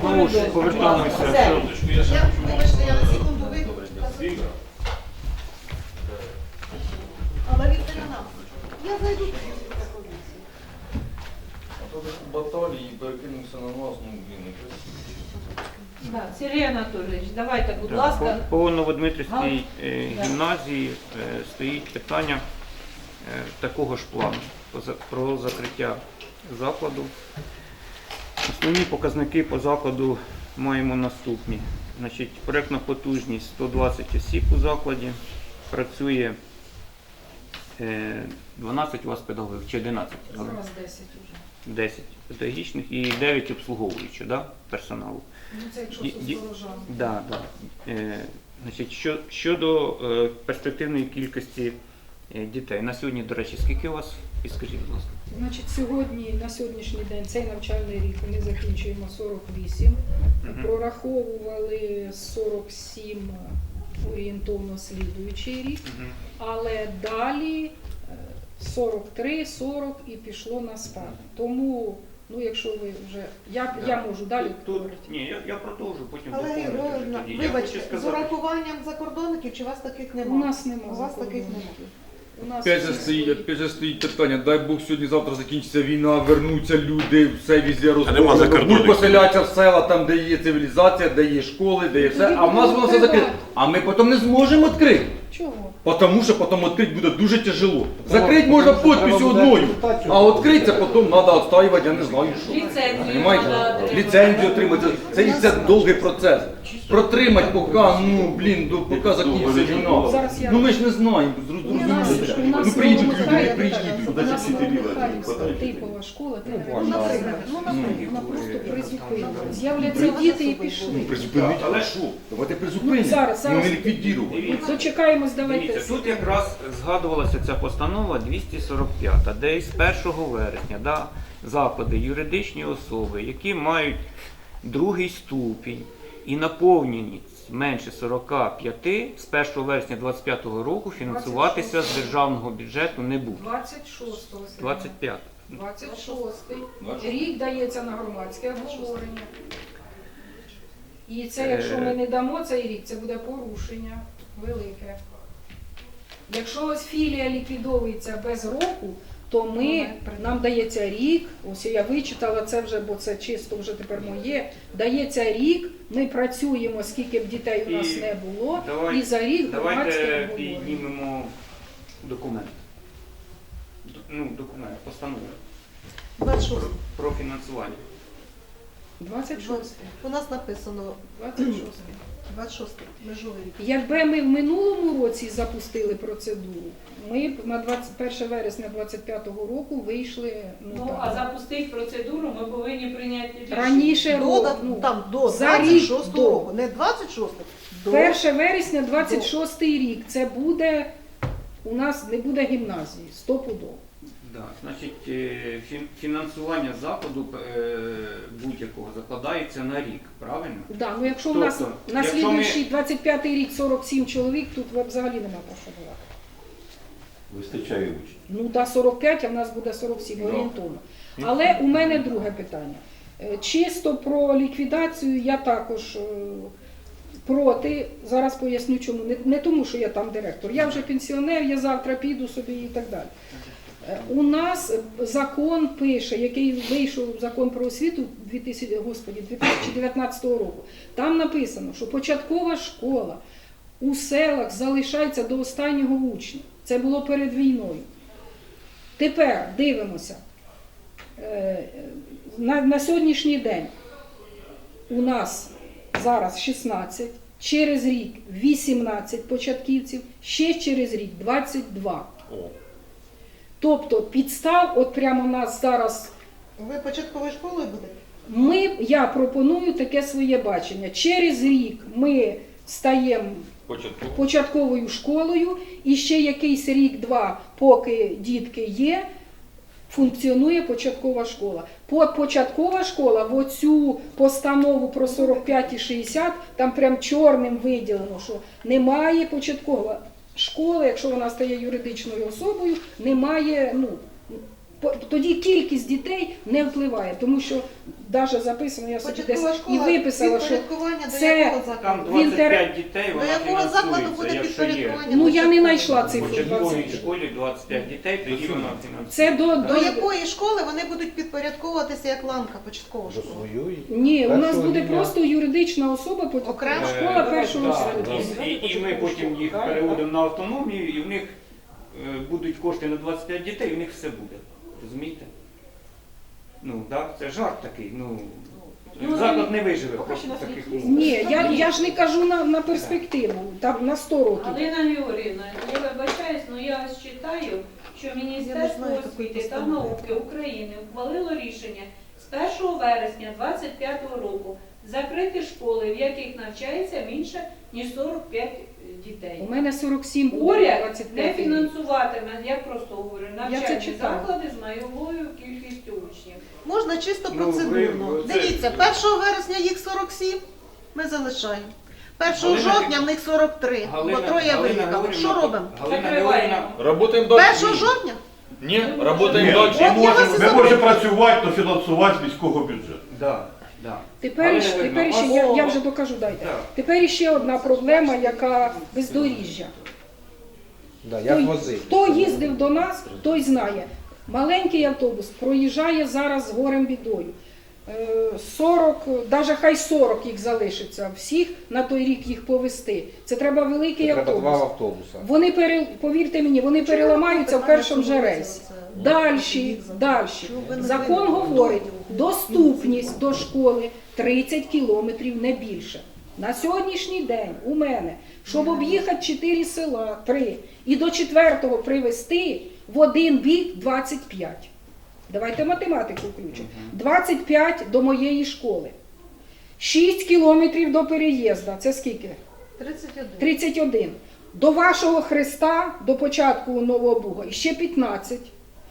Знову ж повертаємося. Я, вибачте, я на секунду вийду. Але Вікторія нам. Я зайду то десь баталії перекинувся на нас, ну блін, не красиво. Так, Сергій Анатолійович, давайте, будь Так, ласка. По, по Новодмитрівській е, Да. гімназії е, стоїть питання е, такого ж плану по за- про закриття закладу. Основні показники по закладу маємо наступні. Значить, проєктна потужність 120 осіб у закладі. Працює е, 12 у вас педагогів чи 11? Зараз 10 уже. 10 педагогічних і 9 обслуговуючих да, персоналу. Ну це якщо. Да, да. Е, значить, що, щодо е, перспективної кількості е, дітей. На сьогодні, до речі, скільки у вас? І скажіть, будь ласка. Значить, сьогодні, на сьогоднішній день, цей навчальний рік ми закінчуємо 48. Мгм. Прораховували 47 орієнтовно слідуючий рік, Мгм. але далі е, 43, 40 і пішло на спад. Тому, ну якщо ви вже. Я, Да. я можу далі Тут, тут, говорити. ні, я, я продовжу, потім Але доповнити вже Ігорівна, тоді. Я хочу вибачте, з сказати, урахуванням закордонників чи у вас таких немає? У нас нема У вас таких немає. У нас Опять же всі стоїть, свої. опять же стоїть питання, дай Бог сьогодні-завтра закінчиться війна, вернуться люди, все візі нема розбудуть поселяться в села, там де є цивілізація, де є школи, де є все, а в нас воно все закрите. А ми потім не зможемо відкрити. Чого? Потому що потім відкрити буде дуже тяжело. Закрити можна підписю одною, а відкрити це потім треба відстоювати, я не знаю що. Ліцензію треба. Ліцензію отримати. Це це довгий процес. Протримати поки, ну блін, до поки закінчиться війна. Ну ми ж не знаємо, зрозуміло. Ну приїдуть люди, не приїдуть. У нас Новомихайлівська типова школа, Ну. Наприклад, ну, наприклад. вона просто призупинила. З'являться діти і пішли. Ну призупинити, але що? Давайте призупинимо. Ну, зараз, Ну не ліквідувати. Дивіться. Дочекаємось, давайте. Дивіться, тут якраз згадувалася ця постанова 245, де з 1 вересня да, заклади юридичні особи, які мають другий ступінь і наповненість менше 45, з 1 вересня 2025 року фінансуватися з державного бюджету не будуть. 26 25. 26 рік дається на громадське обговорення. І це, Е. якщо ми не дамо цей рік, це буде порушення велике. Якщо ось філія ліквідовується без року, то ми, нам дається рік, ось я вичитала це вже, бо це чисто вже тепер моє. Дається рік, ми працюємо, скільки б дітей у нас І не було, давай- і за рік громадське Давайте обговорення. піднімемо документ. Д- Ну, документ, постанову 26. про фінансування. 26. У нас написано 26. 26 межовий рік. Якби ми в минулому році запустили процедуру, ми б на 21 вересня 25-го року вийшли ну, Ну, так, а запустити процедуру ми повинні прийняти рішення. раніше До, року. Ну, там, до за рік 26 до. року. Не 26 до. 1 вересня 26 рік це буде у нас не буде гімназії, стопудово. Да, значить, е, фінансування закладу е, будь-якого закладається на рік, правильно? Да, ну якщо Тобто, у нас на слідуючий 25 рік 47 чоловік, тут взагалі нема про що говорити. Вистачає учнів. Ну та 45, а в нас буде 47 Ну. орієнтовно. Але у мене друге питання. Е, Чисто про ліквідацію я також проти. Зараз поясню чому. Не, не тому, що я там директор. Я вже пенсіонер, я завтра піду собі і так далі. У нас закон пише, який вийшов закон про освіту 2000, господі, 2019 року. Там написано, що початкова школа у селах залишається до останнього учня. Це було перед війною. Тепер дивимося. Е, На, на сьогоднішній день у нас зараз 16, через рік 18 початківців, ще через рік 22. Тобто підстав, от прямо в нас зараз Ви початковою школою будете? ми, я пропоную таке своє бачення. Через рік ми стаємо Початково. початковою школою, і ще якийсь рік-два, поки дітки є, функціонує початкова школа. По- Початкова школа в оцю постанову про 45 і 60, там прям чорним виділено, що немає початкова школи, якщо вона стає юридичною особою, немає, ну, тоді кількість дітей не впливає, тому що навіть записано, я собі десь і виписала, що це- Там закладу? Він 25 дітей, До вона якого закладу фінансується, буде якщо є. підпорядкування? ну я не знайшла В цифру. початковій 26. школі 25 дітей, тоді вона фінансується. Це до, До до якої школи вони будуть підпорядковуватися як ланка початкова До школа? своєї. ні, у нас Першого буде просто юридична особа, потім Окремо? школа Е, першого да, і, і ми потім їх переводимо на автономію, і в них е, будуть кошти на 25 дітей, і в них все буде. Розумієте? Ну, да, це жарт такий. Ну, Ну, заклад не виживе просто в таких умовах. Ні, я, я ж не кажу на, на перспективу, там на 100 років. Галина Георгіївна, я вибачаюсь, але я ось читаю, що Я не Міністерство знаю освіти та постанови. науки України ухвалило рішення з 1 вересня 2025 року закрити школи, в яких навчається більше ніж 45 дітей. У мене 47 буде Уряд 25 не фінансуватиме, я просто говорю, це навчальні читала. заклади з майовою кількістю учнів. Можна чисто Ну, процедурно. ви- Дивіться, 1 вересня їх 47, ми залишаємо. 1 Галина- жовтня в них 43, бо троє виїхало. Що робимо? Галина Закриваємо. Георгіївна, Работаємо далі. 1 жовтня? Ні, Ні, работаємо Ні. далі. Ми можемо, ми можемо працювати, то фінансувати з міського бюджету. да, да. Тепер, Але тепер ще, я, я вже докажу, дайте. Так. Тепер ще одна проблема, яка бездоріжжя. Да, як Хто, возити. хто їздив до нас, той знає. Маленький автобус проїжджає зараз з горем бідою. Е, 40, навіть хай 40 їх залишиться, всіх на той рік їх повезти. Це треба великий Треба два автобус. автобуса. Вони пере, повірте мені, вони переламаються в першому же рейсі. Дальші, дальші. Закон говорить, доступність до школи 30 кілометрів не більше. На сьогоднішній день у мене, щоб об'їхати 4 села, 3, і до четвертого привезти в один бік 25. Давайте математику включимо. 25 до моєї школи. 6 кілометрів до переїзду. Це скільки? 31. 31. До вашого Христа, до початку Нового Буга, ще 15.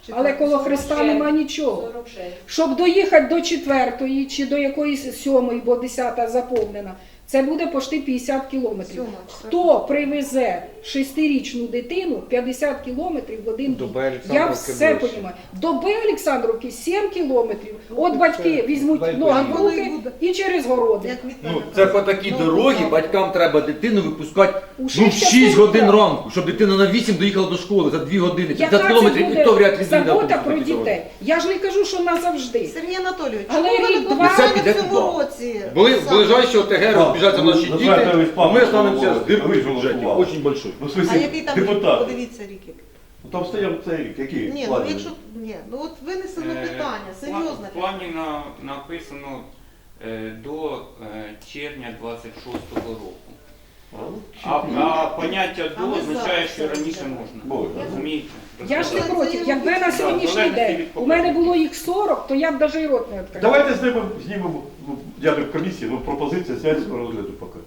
Але коло Христа нема нічого. 46. Щоб доїхати до четвертої чи до якоїсь сьомої, бо десята заповнена, це буде почти 50 кілометрів. Хто привезе шестирічну дитину 50 кілометрів в один бік? Я все розумію. До Б. Олександровки 7 кілометрів. От батьки візьмуть ноги в руки і через городи. Ну, це по такій Ну, дорогі ну, батькам треба дитину випускати У ну, в шість 6 годин ранку, щоб дитина на 8 доїхала до школи за 2 години. 50 Яка це кілометрів, ніхто вряд ли забота про дітей? Я ж не кажу, що назавжди. Сергій Анатолійович, Але ви не в цьому році? Були ближайші ОТГ розбіжаться ну, наші ну, діти, ми останемося з ви в бюджеті, дуже большой. Ну, в А смысле, який там рік? депутат. Подивіться рік. Ну, Там стояв цей рік, який? Ні, ну Ладно. якщо ні, ну от винесено Е, питання, В серйозне плані питання. на, написано е, до е, червня 26-го року. А, ну, А, поняття А до ми означає, зараз що це раніше розглядаємо. можна. Розумієте? Я ж не проти. Якби на сьогоднішній день у мене було їх 40, то я б навіть і рот не відкрила. Давайте знімемо, знімемо, ну, я не в комісії, ну пропозиція зняти з розгляду поки.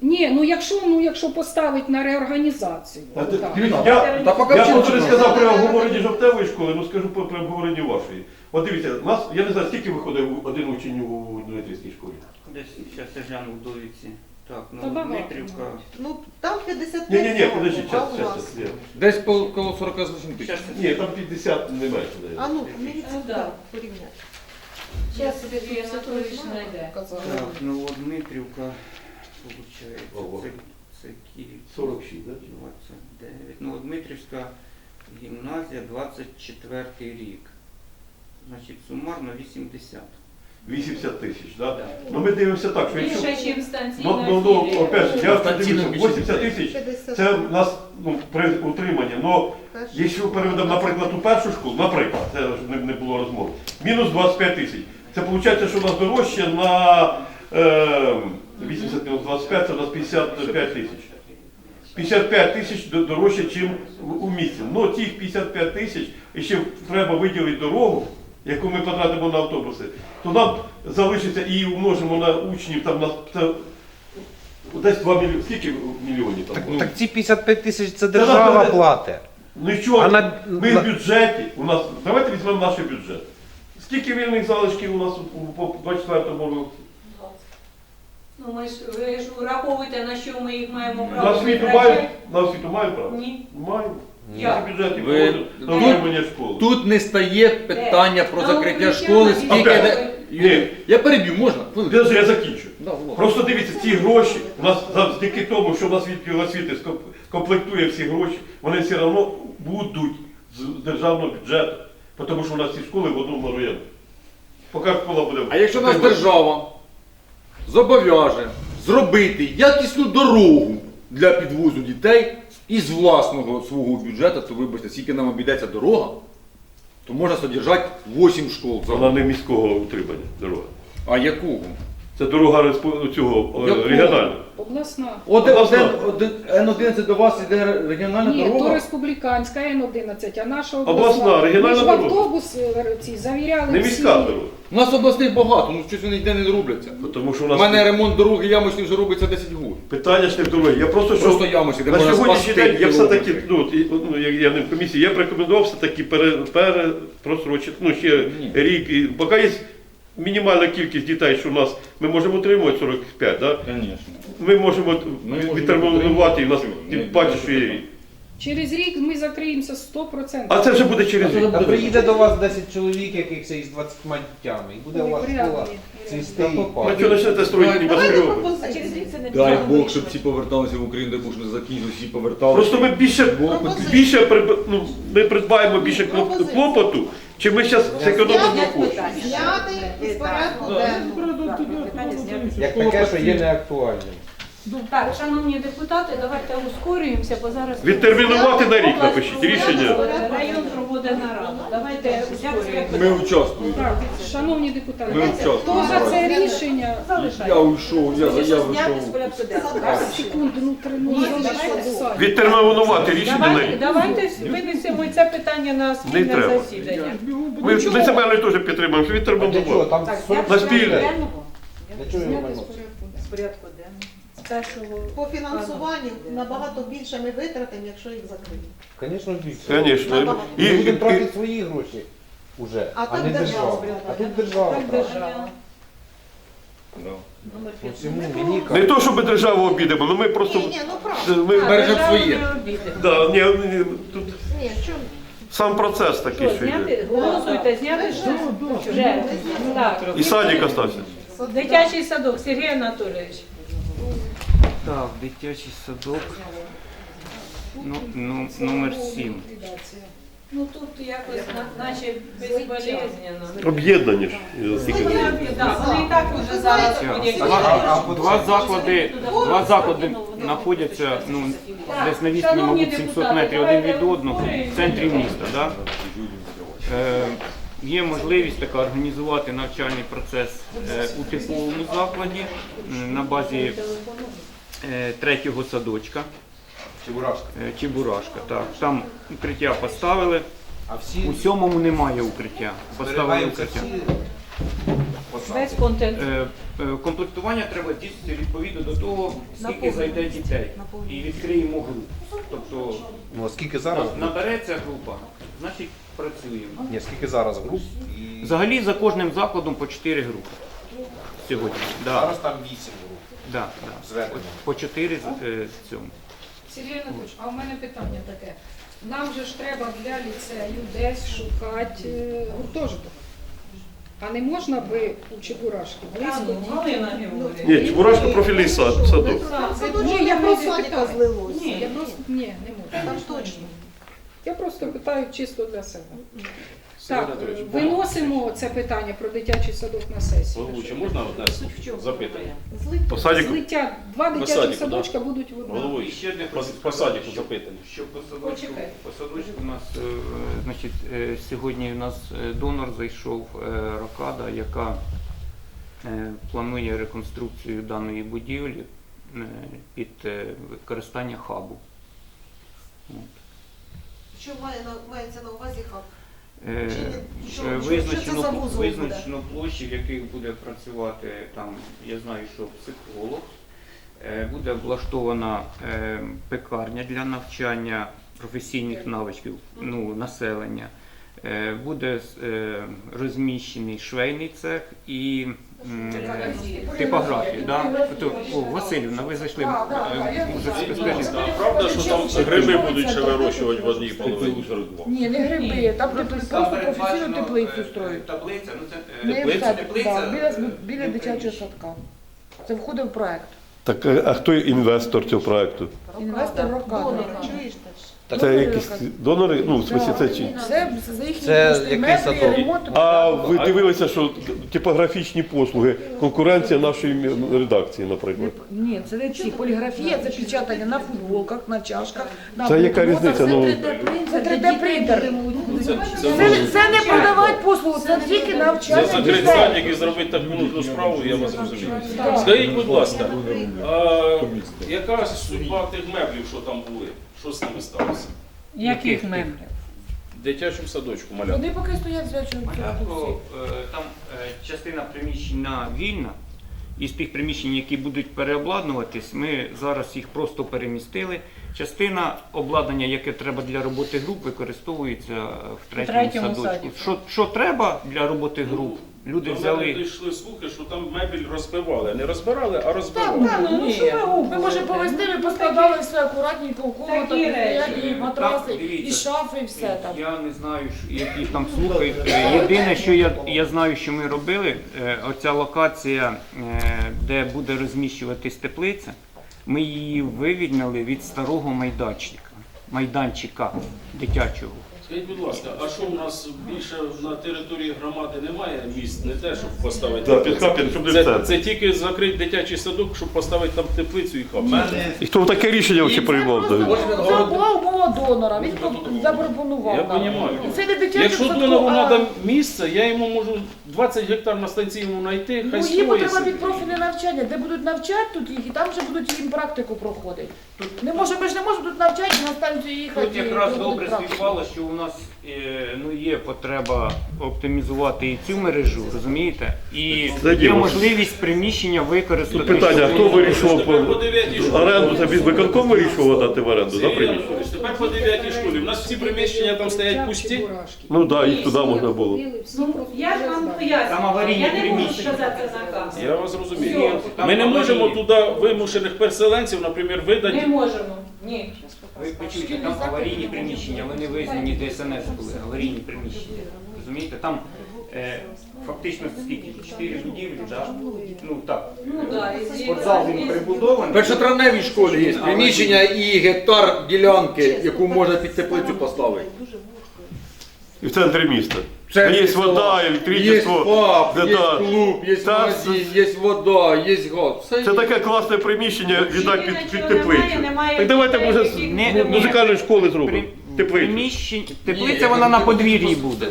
Ні, ну якщо, ну якщо поставить на реорганізацію. Та ти- отак. дивіться, Я, Та поки я вчинку просто не сказав при обговоренні жовтевої школи, ну скажу при при обговоренні вашої. От дивіться, у нас, я не знаю, скільки виходить один учень у Дмитрівській школі. Десь зараз я гляну в довідці. Так, Та ну багато, Дмитрівка. Ну там 55 Ні, ні, ні, подожди, а час, у час, час. ні. Десь по- коло 48 тисяч. Щас, Ні, там 50 не менше. А ну, мені Ну, да. так порівняти. Зараз Сергій Анатолійович знайде. Так, ну от Дмитрівка, виходить, Ого. це, це Київ. 46, да? 29. Ну, Дмитрівська гімназія 24 рік. Значить, сумарно 80. 80 тисяч, да? Да. Ну ми дивимося так, що якщо... Більше, ніж станційна Ну, ну, ну, філія. опять же, я дивлюся, 80 тисяч, це в нас ну, при утриманні. Но якщо переведемо, наприклад, у першу школу, наприклад, це ж не, не було розмови, мінус 25 тисяч. Це виходить, що у нас дорожче на е, 80 мінус 25, це у нас 55 тисяч. 55 тисяч до- дорожче, ніж у місті. Ну тих 55 тисяч і ще треба виділити дорогу, яку ми потратимо на автобуси, то нам залишиться і умножимо на учнів там на це, десь 2 мільйони. Скільки мільйонів там? Так, Ну, так ці 55 тисяч це держава буде- платить. Ну і що? А на- Ми на- в бюджеті, у нас, давайте візьмемо наш бюджет. Скільки вільних залишків у нас у, у, по 24 році? Ну ми ж ви ж враховуєте, на що ми їх маємо На право освіту витрачати. мають? На освіту мають право? Ні. Маємо. Ви- на утримання школи. Тут не стає питання про На закриття укриття школи, скільки. Юрій, Я переб'ю, можна? Підожди, я закінчу. Да. Просто дивіться, ці гроші, у нас завдяки тому, що у нас відділ освіти скоп- комплектує всі гроші, вони все одно будуть з державного бюджету. Тому що у нас ці школи в одному районі. Поки школа буде. А якщо нас держава зобов'яже зробити якісну дорогу для підвозу дітей із власного свого бюджету, то вибачте, скільки нам обійдеться дорога, то можна содержати 8 школ. за Вона не міського утримання дорога. А якого? Це дорога респу- цього е, Якого? регіональна. Обласна. Один, Обласна. один, один, Н11 до вас іде регіональна Ні, то дорога. республіканська Н11, а наша обласна. Обласна, регіональна Ми ж в дорога. автобус е, ці завіряли Не всі. міська дорога. У нас обласних багато, ну щось вони ніде не робляться. Тому що у У нас мене ремонт дороги ямочний вже робиться 10 років. питання ж не в дорозі. Я просто що Просто ямочний, де на можна сьогоднішній спасти день я все-таки, ну, от, і- ну, як я не в комісії, я б рекомендував все-таки пере, пере, просрочити, ну, ще Ні. рік. І, поки є мінімальна кількість дітей, що у нас, ми можемо утримувати 45, да? Звісно. ми можемо Ми можемо відтермінувати, і у нас утримувати. тим паче, що є. Через рік ми закриємося 100%. А це вже буде через рік. А приїде до вас 10 чоловік, якихось із 20 дітями, і буде у вас школа Ну пати. що почнете строїти небоскреби? пропозиції. Дай Бог, щоб всі поверталися в Україну, Бог, не закінчилися, всі поверталися. Просто ми більше, більше приб- ну, ми придбаємо більше клоп- клопоту, чи ми зараз зекономимо кошти. Зняти із порядку денного. Як таке, що є неактуальним. Так, шановні депутати, давайте ускорюємося, бо зараз Відтермінувати на рік напишіть рішення. Район проводить нараду. Давайте ускорюємося. Ми участвуємо. Так, шановні депутати, Ми хто за це рішення? Я уйшов, я заяву йшов. Секунду, ну три ну. Відтермінувати рішення на Давайте, рік. давайте винесемо це питання на спільне треба. засідання. Ми, ми себе теж підтримуємо, що для чого? відтермінувати. Там Так, 40 На спільне. Для чого його виносити? Порядку денного. З першого По фінансуванню набагато більше ми витратимо, якщо їх закриємо. Звісно, більше. Звісно. І, Ми будемо і, тратити свої гроші уже, А а, так не держава. А тут держава. Так тратить. держава. По всьому мені не то, щоб ми державу обідемо, але ми просто. Ні, ні, ну правда. Ми, Бережемо державу своє. не обійдемо. да, ні, ні, тут Ні, сам процес такий, Що, що йде. зняти? Голосуйте, зняти що? Вже. Так. І садик остався. Дитячий садок, Сергій Анатолійович. Так, дитячий садок. Ну, ну, номер 7. Ну тут якось на- наче безболезненно. Об'єднані ж. я стільки Вони, да, вони і так вже зараз ходять. Два, два заклади, два заклади знаходяться ну, десь на відстані, мабуть, 700 метрів один від одного в центрі міста. Да? Е, є можливість така організувати навчальний процес е, у типовому закладі на базі е, третього садочка Чебурашка. е, Чебурашка. Так. Там укриття поставили. А всі У сьомому немає укриття. Поставили укриття. Весь контент. Комплектування треба здійснити відповідно до того, скільки зайде дітей. І відкриємо групу. Тобто Ну, а скільки зараз? набереться група, значить працюємо. Ні, скільки зараз груп? І Взагалі за кожним закладом по 4 групи. Сьогодні. Да, зараз там 8 груп. да, да. Зведено. По 4 е, в цьому. Сергій Анатолійович, а в мене питання таке. Нам же ж треба для ліцею десь шукати е, гуртожиток. А не можна би у Чебурашки близько? Галина Георгіївна. Ні, Чебурашка профільний сад, садок. Ні, я просто питаю. злилось. Ні, я просто ні, не можу. Там точно. Я просто питаю чисто для себе. Так, е, виносимо це питання про дитячий садок на сесію. Головуюча, можна одне запитання? По садику. Злиття. Два По дитячих садику, садочка будуть в одному. Головуючий, ще одне по, сказати, запитання. Що по садочку, по садочку у нас е, значить, е, сьогодні у нас донор зайшов е, Рокада, яка е, планує реконструкцію даної будівлі е, під е, використання хабу. Що має на- мається на увазі хаб? Е, Чи що- е, що- що це Визначено, за визначено площі, в яких буде працювати там, я знаю, що психолог. Е, Буде облаштована пекарня для навчання професійних навичків ну, населення. Буде розміщений швейний цех і м, типографію, да? Ото, о, Васильівна, ви зайшли. Е, може, скажіть. А правда, що там гриби будуть ще вирощувати в одній половині? Ні, не гриби, там тепли, просто професійну теплицю строють. Таблиця, ну це Не теплиця, так, да, біля, біля дитячого садка. Це входить в проект. Так, а а хто інвестор цього проекту? Інвестор Рокада. Чуєш теж? Це якісь донори? Ну, в смысле, це чи? Це за їхні Це кошти, який меблі, садок? ремонт. А ви дивилися, що типографічні послуги, конкуренція нашої редакції, наприклад. Ні, це не ці. Поліграфія, це печатання на футболках, на чашках, на Це яка різниця? Ну, Це 3D принтер. Це, Це, це не продавати послугу, це тільки Це навчання закрити дітей. садик і зробити таку нужну справу, я вас розумію. Скажіть, будь ласка, а, яка судьба тих меблів, що там були? Що з ними сталося? Яких меблів? В дитячому садочку маляти. Вони поки стоять звичайно. Малятко, е, там е, частина приміщення вільна. Із тих приміщень, які будуть переобладнуватись, ми зараз їх просто перемістили. Частина обладнання, яке треба для роботи груп, використовується е, в третьому, третьому садочку. Що, що треба для роботи груп? Люди До мене взяли. дійшли слухи, що там мебель розбивали. Не розбирали, а Так, розбивали. так, ну що ви губ? Ми може повезти, ми поскладали все акуратненько Такі речі. і матраси, Так, дивіться. і шафи, і все там. Я не знаю, що- які там слухають. Е, Єдине, що я, я знаю, що ми робили, е, оця локація, е, де буде розміщуватись теплиця, ми її вивільнили від старого майданчика, майданчика дитячого. Скажіть, будь ласка, а що у нас більше на території громади немає місць, не те, щоб поставити. Да, під щоб не це, це тільки закрити дитячий садок, щоб поставити там теплицю і хаб. І хто таке рішення взагалі приймав? Це була умова донора, він запропонував. Я нам. розумію. І це не дитячий Якщо садок, донору а- треба місце, я йому можу 20 гектар на станційному знайти, Ну, хай їм строє треба собі. під профільне навчання, де будуть навчати тут їх, і там вже будуть їм практику проходити. Тут не може, ми ж не можемо тут навчати на станцію їхати. Тут і якраз добре практику. співпало, що у нас е, ну, є потреба оптимізувати і цю мережу, розумієте? І є можливість приміщення використати. Тут питання, хто вирішував по дев'ятій школі. оренду? Це виконком вирішував дати в оренду, да, приміщення? Тепер по 9 школі. У нас всі приміщення там стоять пусті. Ну так, да, їх туди можна було. Ну, я ж вам Там аварійні я не можу приміщення. сказати за наказ. Я вас розумію. Ми не можемо туди вимушених переселенців, наприклад, Не видати. можемо. Ні. Ви почуєте, там аварійні приміщення, вони визнані ДСНС були, аварійні приміщення. Розумієте, там е, фактично скільки? Чотири будівлі, да? ну так. Ну Спортзал він прибудований. В першотравневій школі є приміщення і гектар ділянки, яку можна під теплицю поставити. І в центрі міста. Це є села. вода, Є електричество. паб, де є да. клуб, є Та- магазин, є вода, є газ. Все Це є. таке класне приміщення віддати під, під теплицю. Так давайте може з Не- му- музикальної школи зробимо. При- Теплицю. приміщень- Теплиця вона на подвір'ї буде.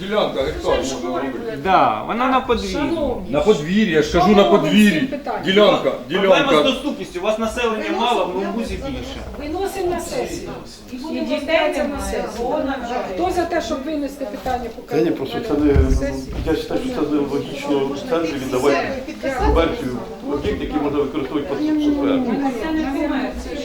Ділянка, гектар можна робити. Да, вона на подвір'ї. На подвір'ї, я ж кажу на подвір'ї. Ділянка, Проблема з ділянка. доступністю. У вас населення мало, в Новбузі більше. Виносимо на сесію. І будемо розбиратися на сесію. Хто за те, щоб винести питання по Це ні, просто це не, я вважаю, що це не логічно в центрі віддавати комерцію об'єкт, який можна використовувати по Це не комерція.